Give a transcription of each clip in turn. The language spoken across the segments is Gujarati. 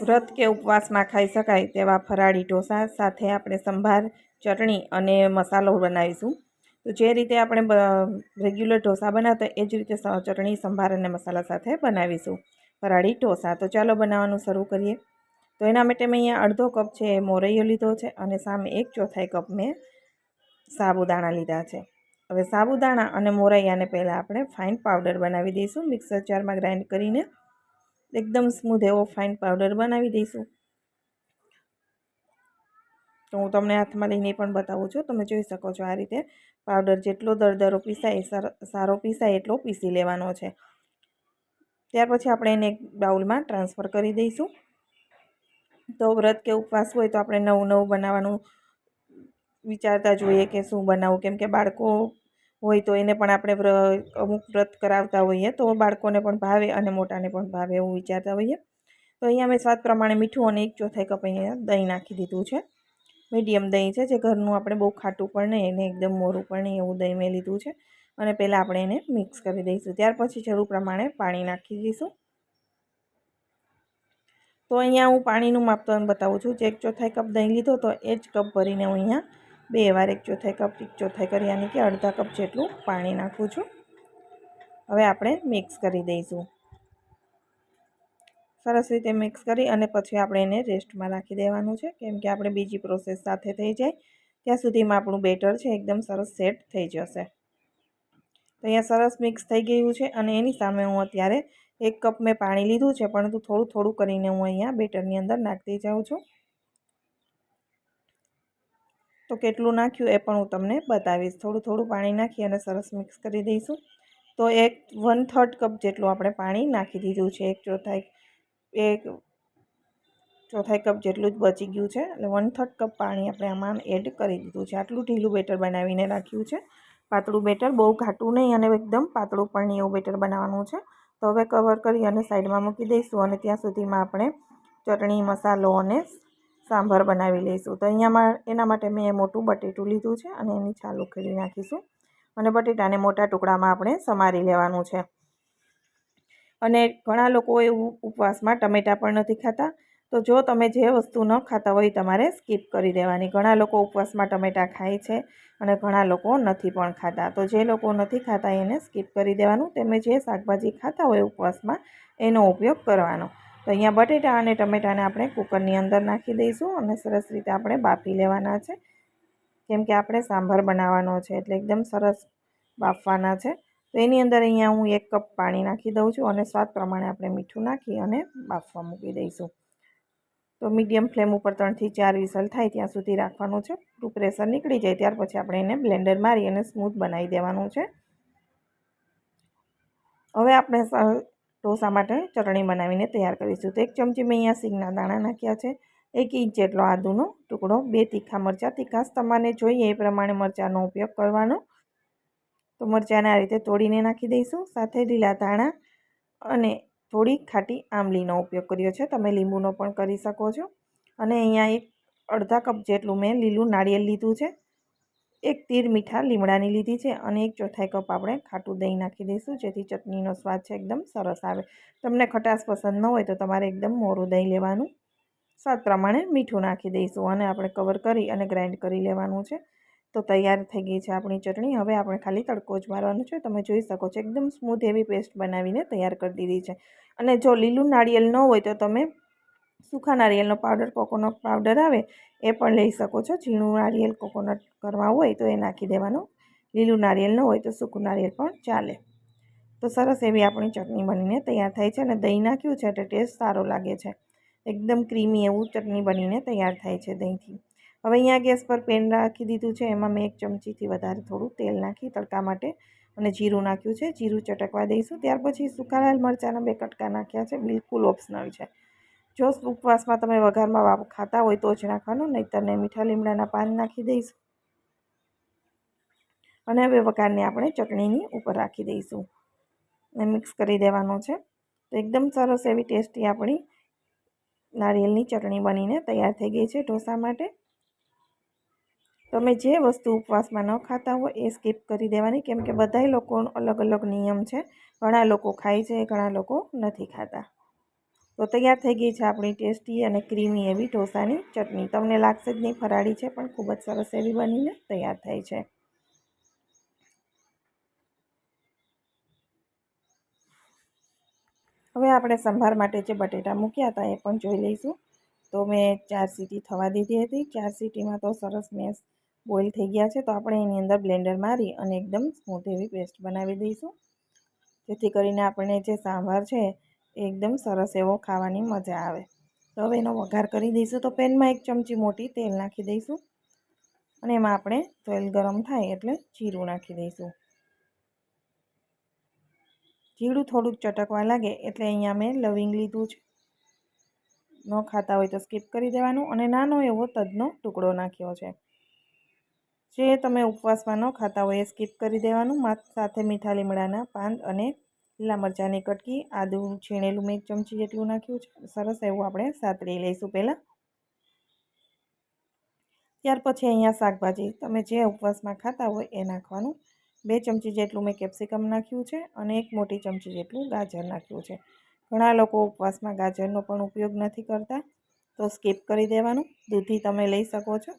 વ્રત કે ઉપવાસમાં ખાઈ શકાય તેવા ફરાળી ઢોસા, સાથે આપણે સંભાર, ચટણી અને મસાલો બનાવીશું. તો જે રીતે આપણે રેગ્યુલર ઢોસા બનાવતા એ જ રીતે ચટણી, સંભાર અને મસાલા સાથે બનાવીશું ફરાળી ઢોસા. તો ચાલો બનાવવાનું શરૂ કરીએ. તો એના માટે મેં અહીંયા અડધો કપ છે એ મોરૈયો લીધો છે અને સામે એક ચોથાઈ કપ મેં સાબુદાણા લીધા છે. હવે સાબુદાણા અને મોરૈયાને પહેલાં આપણે ફાઇન પાવડર બનાવી દઈશું. મિક્સર જારમાં ગ્રાઇન્ડ કરીને એકદમ સ્મૂધ એવો ફાઇન પાવડર બનાવી દઈશું. તો હું તમને હાથમાં લઈને પણ બતાવું છું. તમે જોઈ શકો છો આ રીતે પાવડર જેટલો દરદરો પીસાય, સારો પીસાય એટલો પીસી લેવાનો છે. ત્યાર પછી આપણે એને એક બાઉલમાં ટ્રાન્સફર કરી દઈશું. તો વ્રત કે ઉપવાસ હોય તો આપણે નવું નવું બનાવવાનું વિચારતા જોઈએ કે શું બનાવવું કેમ કે બાળકો હોય તો એને પણ આપણે અમુક વ્રત કરાવતા હોઈએ તો બાળકોને પણ ભાવે અને મોટાને પણ ભાવે એવું વિચારતા હોઈએ. તો અહીંયા મેં સ્વાદ પ્રમાણે મીઠું અને એક ચોથાઈ કપ અહીંયા દહીં નાખી દીધું છે. મીડિયમ દહીં છે જે ઘરનું આપણે બહુ ખાટું પણ નહીં, એને એકદમ મોરું પણ નહીં એવું દહીં મેં લીધું છે. અને પહેલાં આપણે એને મિક્સ કરી દઈશું. ત્યાર પછી જરૂર પ્રમાણે પાણી નાખી દઈશું. તો અહીંયા હું પાણીનું માપ તમને બતાવું છું. જે એક ચોથાઈ કપ દહીં લીધો તો એ જ કપ ભરીને હું અહીંયા બે વાર એક ચોથાઈ કપ, એક ચોથાઈ કરી, યાની કે અડધા કપ જેટલું પાણી નાખું છું. હવે આપણે મિક્સ કરી દઈશું. સરસ રીતે મિક્સ કરી અને પછી આપણે એને રેસ્ટમાં રાખી દેવાનું છે. કેમ કે આપણે બીજી પ્રોસેસ સાથે થઈ જાય. ત્યાં સુધીમાં આપણું બેટર છે, એકદમ સરસ સેટ થઈ જશે. તો અહીંયા સરસ મિક્સ થઈ ગયું છે અને એની સામે હું અત્યારે એક કપ મેં પાણી લીધું છે, પરંતુ થોડું થોડું કરીને હું અહીંયા બેટરની અંદર નાખતી જાઉં છું. તો કેટલું નાખ્યું એ પણ હું તમને બતાવીશ. થોડું થોડું પાણી નાખી અને સરસ મિક્સ કરી દઈશું. તો એક વન થર્ડ કપ જેટલું આપણે પાણી નાખી દીધું છે. એક ચોથાઈ એક ચોથાઈ કપ જેટલું જ બચી ગયું છે એટલે વન થર્ડ કપ પાણી આપણે આમાં એડ કરી દીધું છે. આટલું ઢીલું બેટર બનાવીને રાખ્યું છે. પાતળું બેટર બહુ ઘાટું નહીં અને એકદમ પાતળું પણ એવું બેટર બનાવવાનું છે. તો હવે કવર કરી અને સાઈડમાં મૂકી દઈશું અને ત્યાં સુધીમાં આપણે ચટણી, મસાલો અને સાંભાર બનાવી લઈશું. તો અહીંયામાં એના માટે મેં મોટું બટેટું લીધું છે અને એની છાલ ઉખેડી નાખીશું. અને બટેટાને મોટા ટુકડામાં આપણે સમારી લેવાનું છે. અને ઘણા લોકો એવું ઉપવાસમાં ટમેટાં પણ નથી ખાતા. તો જો તમે જે વસ્તુ ન ખાતા હોય તમારે સ્કીપ કરી દેવાની. ઘણા લોકો ઉપવાસમાં ટમેટાં ખાય છે અને ઘણા લોકો નથી પણ ખાતા. તો જે લોકો નથી ખાતા એને સ્કીપ કરી દેવાનું. તમે જે શાકભાજી ખાતા હોય ઉપવાસમાં એનો ઉપયોગ કરવાનો. તો અહીંયા બટેટા અને ટમેટાને આપણે કુકરની અંદર નાખી દઈશું અને સરસ રીતે આપણે બાફી લેવાના છે. કેમ કે આપણે સાંભાર બનાવવાનો છે એટલે એકદમ સરસ બાફવાના છે. તો એની અંદર અહીંયા હું એક કપ પાણી નાખી દઉં છું અને સ્વાદ પ્રમાણે આપણે મીઠું નાખી અને બાફવા મૂકી દઈશું. તો મીડિયમ ફ્લેમ ઉપર ત્રણથી ચાર વિસલ થાય ત્યાં સુધી રાખવાનું છે. પૂરું પ્રેશર નીકળી જાય ત્યાર પછી આપણે એને બ્લેન્ડર મારી અને સ્મૂથ બનાવી દેવાનું છે. હવે આપણે ઢોસા માટે ચટણી બનાવીને તૈયાર કરીશું. તો એક ચમચી મેં અહીંયા સિંગના દાણા નાખ્યા છે. એક ઇંચ જેટલો આદુનો ટુકડો, બે તીખા મરચાં. તીખાશ તમારે જોઈએ એ પ્રમાણે મરચાંનો ઉપયોગ કરવાનો. તો મરચાંને આ રીતે તોડીને નાખી દઈશું. સાથે લીલા ધાણા અને થોડી ખાટી આંબલીનો ઉપયોગ કર્યો છે. તમે લીંબુનો પણ કરી શકો છો. અને અહીંયા એક અડધા કપ જેટલું મેં લીલું નાળિયેર લીધું છે. એક તીર મીઠા લીમડાની લીધી છે અને એક ચોથાઈ કપ આપણે ખાટું દહીં નાખી દઈશું, જેથી ચટણીનો સ્વાદ છે એકદમ સરસ આવે. તમને ખટાશ પસંદ ન હોય તો તમારે એકદમ મોરું દહીં લેવાનું. સ્વાદ પ્રમાણે મીઠું નાખી દઈશું અને આપણે કવર કરી અને ગ્રાઇન્ડ કરી લેવાનું છે. તો તૈયાર થઈ ગઈ છે આપણી ચટણી. હવે આપણે ખાલી તડકો જ મારવાનો છે. તમે જોઈ શકો છો એકદમ સ્મૂથ એવી પેસ્ટ બનાવીને તૈયાર કરી દીધી છે. અને જો લીલું નાળિયેર ન હોય તો તમે સૂખા નારિયેળનો પાવડર કોકોનટ પાવડર આવે, એ પણ લઈ શકો છો. ઝીણું નારિયેળ કોકોનટ કરવા હોય તો એ નાખી દેવાનું. લીલું નારિયેળ હોય તો સૂકું નારિયેળ પણ ચાલે. તો સરસ એવી આપણી ચટણી બનીને તૈયાર થાય છે અને દહીં નાખ્યું છે એટલે ટેસ્ટ સારો લાગે છે. એકદમ ક્રીમી એવું ચટણી બનીને તૈયાર થાય છે દહીંથી. હવે અહીંયા ગેસ પર પેન રાખી દીધું છે. એમાં મેં એક ચમચીથી વધારે થોડું તેલ નાખી તડકા માટે અને જીરું નાખ્યું છે. જીરું ચટકવા દઈશું. ત્યાર પછી સૂકા લાલ મરચાંના બે કટકા નાખ્યા છે. બિલકુલ ઓપ્શનલ છે. જો ઉપવાસમાં તમે વઘારમાં ખાતા હોય તો જ નાખવાનું, નહીંતર ને મીઠા લીમડાના પાન નાખી દઈશું. અને હવે વઘારને આપણે ચટણીની ઉપર રાખી દઈશું. ને મિક્સ કરી દેવાનો છે. તો એકદમ સરસ એવી ટેસ્ટી આપણી નારિયેળની ચટણી બનીને તૈયાર થઈ ગઈ છે ઢોસા માટે. તમે જે વસ્તુ ઉપવાસમાં ન ખાતા હોય એ સ્કીપ કરી દેવાની, કેમ કે બધાય લોકોનો અલગ અલગ નિયમ છે. ઘણા લોકો ખાય છે, ઘણા લોકો નથી ખાતા. તો તૈયાર થઈ ગઈ છે આપણી ટેસ્ટી અને ક્રીમી એવી ઢોસાની ચટણી. તમને લાગશે જ નહીં, ફરાળી છે, પણ ખૂબ જ સરસ એવી બનીને તૈયાર થાય છે. હવે આપણે સંભાર માટે જે બટેટા મૂક્યા હતા એ પણ જોઈ લઈશું. તો મેં ચાર સીટી થવા દીધી હતી. ચાર સીટીમાં તો સરસ મેસ બોઇલ થઈ ગયા છે. તો આપણે એની અંદર બ્લેન્ડર મારી અને એકદમ સ્મૂથ એવી પેસ્ટ બનાવી દઈશું. જેથી કરીને આપણને જે સાંભાર છે એકદમ સરસ એવો ખાવાની મજા આવે. તો હવે એનો વઘાર કરી દઈશું. તો પેનમાં એક ચમચી મોટી તેલ નાખી દઈશું. અને એમાં આપણે તેલ ગરમ થાય એટલે જીરું નાખી દઈશું. જીરું થોડુંક ચટકવા લાગે એટલે અહીંયા મેં લવિંગ લીધું છે. ન ખાતા હોય તો સ્કીપ કરી દેવાનું. અને નાનો એવો તજનો ટુકડો નાખ્યો છે. જે તમે ઉપવાસમાં ન ખાતા હોય એ સ્કીપ કરી દેવાનું. સાથે મીઠા લીમડાના પાન અને લીલા મરચાંની કટકી આદું છીણેલું મેં એક ચમચી જેટલું નાખ્યું છે. સરસ એવું આપણે સાતરી લઈશું પહેલાં. ત્યાર પછી અહીંયા શાકભાજી. તમે જે ઉપવાસમાં ખાતા હોય એ નાખવાનું. બે ચમચી જેટલું મેં કેપ્સિકમ નાખ્યું છે અને એક મોટી ચમચી જેટલું ગાજર નાખ્યું છે. ઘણા લોકો ઉપવાસમાં ગાજરનો પણ ઉપયોગ નથી કરતા, તો સ્કીપ કરી દેવાનું. દૂધી તમે લઈ શકો છો.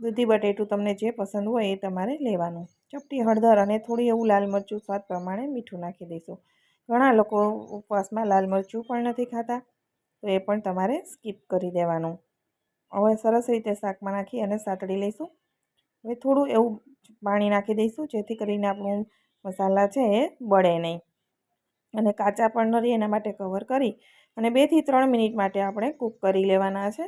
દૂધી બટેટું તમને જે પસંદ હોય એ તમારે લેવાનું. ચપટી, હળદર અને થોડી એવું લાલ મરચું સ્વાદ પ્રમાણે મીઠું નાખી દઈશું. ઘણા લોકો ઉપવાસમાં લાલ મરચું પણ નથી ખાતા, તો એ પણ તમારે સ્કીપ કરી દેવાનું. હવે સરસ રીતે શાકમાં નાખી અને સાતળી લઈશું. હવે થોડું એવું પાણી નાખી દઈશું, જેથી કરીને આપણું મસાલા છે એ બળે નહીં. અને કાચા પણ ન રહે એના માટે કવર કરી અને બેથી ત્રણ મિનિટ માટે આપણે કૂક કરી લેવાના છે.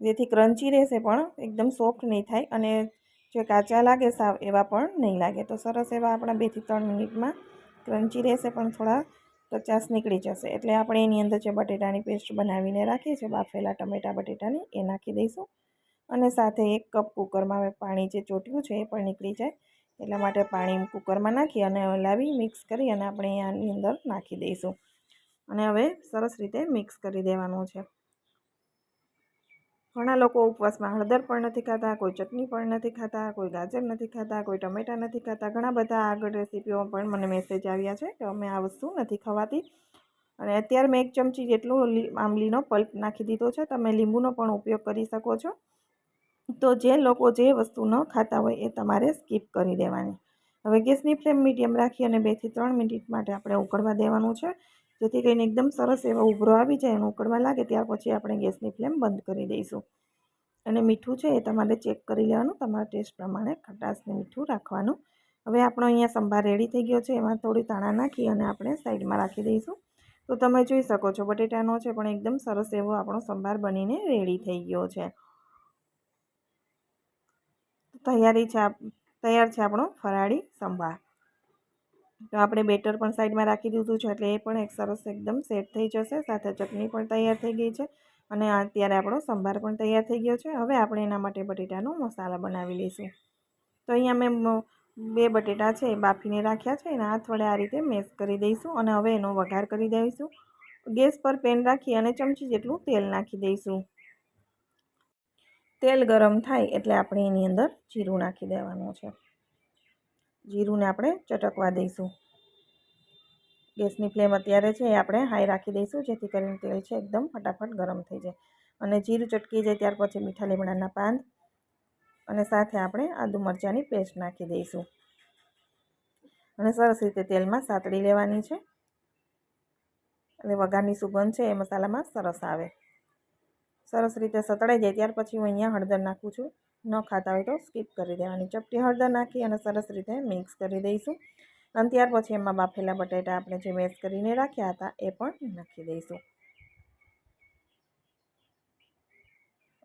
જેથી ક્રન્ચી રહેશે પણ, એકદમ સોફ્ટ નહીં થાય અને જે કાચા લાગે સાવ, એવા પણ નહીં લાગે. તો સરસ એવા આપણા બેથી ત્રણ મિનિટમાં ક્રન્ચી રહેશે પણ થોડા કચાસ નીકળી જશે. એટલે આપણે એની અંદર જે બટેટાની પેસ્ટ બનાવીને રાખીએ છીએ, બાફેલા ટમેટા બટેટાની, એ નાખી દઈશું. અને સાથે એક કપ કુકરમાં પાણી જે ચોટ્યું છે, એ પણ નીકળી જાય. એટલા માટે પાણી કુકરમાં નાખી અને લાવી મિક્સ કરી અને આપણે આની અંદર નાખી દઈશું. અને હવે સરસ રીતે મિક્સ કરી દેવાનું છે. ઘણા લોકો ઉપવાસમાં હળદર પણ નથી ખાતા, કોઈ ચટણી પણ નથી ખાતા, કોઈ ગાજર નથી ખાતા, કોઈ ટમેટાં નથી ખાતા, ઘણા બધા આગળ રેસીપીઓ પણ મને મેસેજ આવ્યા છે કે અમે આ વસ્તુ નથી ખવાતી. અને અત્યારે મેં એક ચમચી જેટલું આંબલીનો પલ્પ નાખી દીધો છે, તમે લીંબુનો પણ ઉપયોગ કરી શકો છો. તો જે લોકો જે વસ્તુ ન ખાતા હોય એ તમારે સ્કીપ કરી દેવાની. હવે ગેસની ફ્લેમ મીડિયમ રાખી અને બેથી ત્રણ મિનિટ માટે આપણે ઉકળવા દેવાનું છે. જેથી કરીને એકદમ સરસ એવો ઉભરો આવી જાય અને ઉકળવા લાગે, ત્યાર પછી આપણે ગેસની ફ્લેમ બંધ કરી દઈશું. અને મીઠું છે એ તમારે ચેક કરી લેવાનું, તમારા ટેસ્ટ પ્રમાણે ખટાશને મીઠું રાખવાનું. હવે આપણો અહીંયા સંભાર રેડી થઈ ગયો છે, એમાં થોડી તાણા નાખી અને આપણે સાઈડમાં રાખી દઈશું. તો તમે જોઈ શકો છો, બટેટાનો છે પણ એકદમ સરસ એવો આપણો સંભાર બનીને રેડી થઈ ગયો છે. તૈયારી છે તૈયાર છે આપણો ફરાળી સંભાર. તો આપણે બેટર પણ સાઈડમાં રાખી દીધું છે, એટલે એ પણ એક સરસ એકદમ સેટ થઈ જશે. સાથે ચટણી પણ તૈયાર થઈ ગઈ છે અને અત્યારે આપણો સંભાર પણ તૈયાર થઈ ગયો છે. હવે આપણે એના માટે બટેટાનો મસાલા બનાવી લઈશું. તો અહીંયા મેં બે બટેટા છે બાફીને રાખ્યા છે. એના હાથ વડે આ રીતે મેશ કરી દઈશું અને હવે એનો વઘાર કરી દઈશું. ગેસ પર પેન રાખી અને ચમચી જેટલું તેલ નાખી દઈશું. તેલ ગરમ થાય એટલે આપણે એની અંદર જીરું નાખી દેવાનું છે. જીરુંને આપણે ચટકવા દઈશું. ગેસની ફ્લેમ અત્યારે છે એ આપણે હાઈ રાખી દઈશું, જેથી કરીને તેલ છે એકદમ ફટાફટ ગરમ થઈ જાય. અને જીરું ચટકી જાય ત્યાર પછી મીઠા લીમડાના પાન અને સાથે આપણે આદુ મરચાંની પેસ્ટ નાખી દઈશું. અને સરસ રીતે તેલમાં સાતળી લેવાની છે. એટલે વઘારની સુગંધ છે એ મસાલામાં સરસ આવે. સરસ રીતે સતળાઈ જાય ત્યાર પછી હું અહીંયા હળદર નાખું છું. ન ખાતા હોય તો સ્કીપ કરી દેવાની. ચપટી હળદર નાખી અને સરસ રીતે મિક્સ કરી દઈશું. અને ત્યાર પછી એમાં બાફેલા બટેટા આપણે જે મેશ કરીને રાખ્યા હતા એ પણ નાખી દઈશું.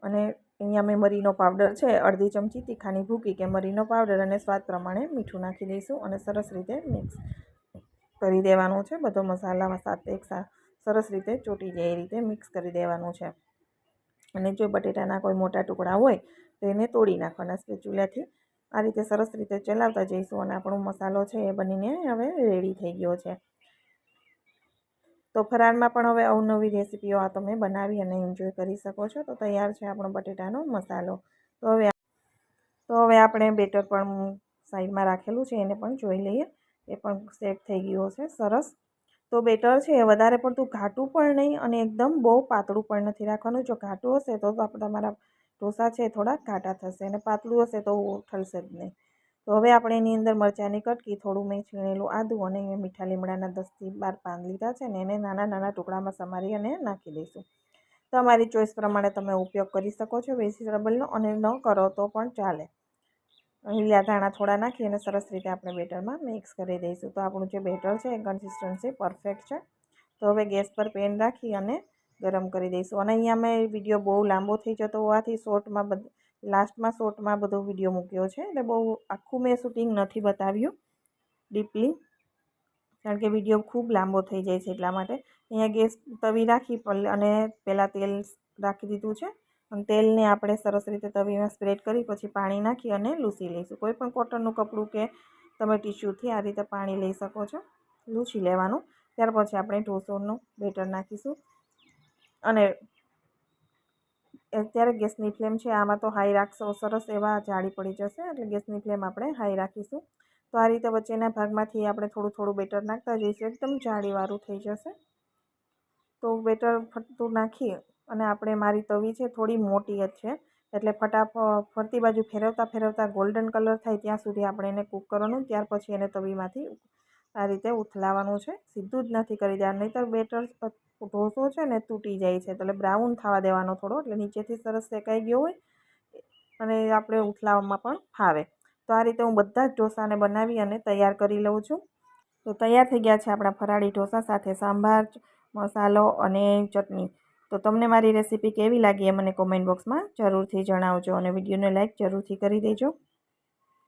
અને અહીંયા મેં મરીનો પાવડર છે, અડધી ચમચી તીખાની ભૂકી કે મરીનો પાવડર અને સ્વાદ પ્રમાણે મીઠું નાખી દઈશું અને સરસ રીતે મિક્સ કરી દેવાનું છે. બધો મસાલામાં સાથે એક સરસ રીતે ચોટી જાય એ રીતે મિક્સ કરી દેવાનું છે. અને જો બટેટાના કોઈ મોટા ટુકડા હોય તો એને તોડી નાખવાના સ્પેચ્યુલાથી. આ રીતે સરસ રીતે ચલાવતા જઈશું અને આપણો મસાલો છે એ બનીને હવે રેડી થઈ ગયો છે. તો ફરાળમાં પણ હવે અવનવી રેસીપીઓ આ તમે બનાવી અને એન્જોય કરી શકો છો. તો તૈયાર છે આપણો બટેટાનો મસાલો. તો હવે તો હવે આપણે બેટર પણ સાઈડમાં રાખેલું છે, એને પણ જોઈ લઈએ. એ પણ સેટ થઈ ગયું છે, સરસ. તો બેટર છે એ વધારે પડતું ઘાટું પણ નહીં અને એકદમ બહુ પાતળું પણ નથી રાખવાનું. જો ઘાટું હશે તો તમારા ઢોસા છે થોડા ઘાટા થશે અને પાતળું હશે તો ઠલશે જ નહીં. તો હવે આપણે એની અંદર મરચાંની કટકી, થોડું મેં છીણેલું આદું અને મીઠા લીમડાના દસથી બાર પાન લીધા છે ને એને નાના નાના ટુકડામાં સમારી અને નાખી દઈશું. તમારી ચોઈસ પ્રમાણે તમે ઉપયોગ કરી શકો છો વેજીટેબલનો અને ન કરો તો પણ ચાલે. લીલા ધાણા થોડા નાખી અને સરસ રીતે આપણે બેટરમાં મિક્સ કરી દઈશું. તો આપણું જે બેટર છે એ કન્સિસ્ટન્સી પરફેક્ટ છે. તો હવે ગેસ પર પેન રાખી અને ગરમ કરી દઈશું. અને અહીંયા મેં વીડિયો બહુ લાંબો થઈ જતો હોવાથી શોર્ટમાં બધ, લાસ્ટમાં શોર્ટમાં બધો વીડિયો મૂક્યો છે. એટલે બહુ આખું મેં શૂટિંગ નથી બતાવ્યું ડીપલી, કારણ કે વીડિયો ખૂબ લાંબો થઈ જાય છે એટલા માટે. અહીંયા ગેસ તવી રાખી અને પહેલાં તેલ રાખી દીધું છે. અને તેલને આપણે સરસ રીતે તવીમાં સ્પ્રેડ કરી પછી પાણી નાખી અને લૂસી લઈશું. કોઈ પણ કોટનનું કપડું કે તમે ટીશ્યુથી આ રીતે પાણી લઈ શકો છો. લૂછી લેવાનું. ત્યાર પછી આપણે ઢોસોનું બેટર નાખીશું. અને અત્યારે ગેસની ફ્લેમ છે, આમાં તો હાઈ રાખશો, સરસ એવા જાળી પડી જશે, એટલે ગેસની ફ્લેમ આપણે હાઈ રાખીશું. તો આ રીતે વચ્ચેના ભાગમાંથી આપણે થોડું થોડું બેટર નાખતા જઈશું, એકદમ જાળીવાળું થઈ જશે. તો બેટર ફરતું નાખી અને આપણે મારી તવી છે થોડી મોટી જ છે, એટલે ફટાફટ ફરતી બાજુ ફેરવતા ફેરવતા ગોલ્ડન કલર થાય ત્યાં સુધી આપણે એને કૂક કરવાનું, ત્યાર પછી એને તવીમાંથી આ રીતે ઉથલાવાનું છે. સીધું જ નથી કરી દેવાનું, નહીંતર બેટર ઢોસો છે ને તૂટી જાય છે, એટલે બ્રાઉન થવા દેવાનો થોડો, એટલે નીચેથી સરસ શેકાઈ ગયો હોય, અને આપણે ઉથલાવવામાં પણ ફાવે. તો આ રીતે હું બધા જ ઢોસાને બનાવી અને તૈયાર કરી લઉં છું. તો તૈયાર થઈ ગયા છે આપણા ફરાળી ઢોસા સાથે સાંભાર, મસાલો અને ચટણી. તો તમને મારી રેસીપી કેવી લાગી એ મને કોમેન્ટ બોક્સમાં જરૂરથી જણાવજો અને વિડીયોને લાઇક જરૂરથી કરી દેજો.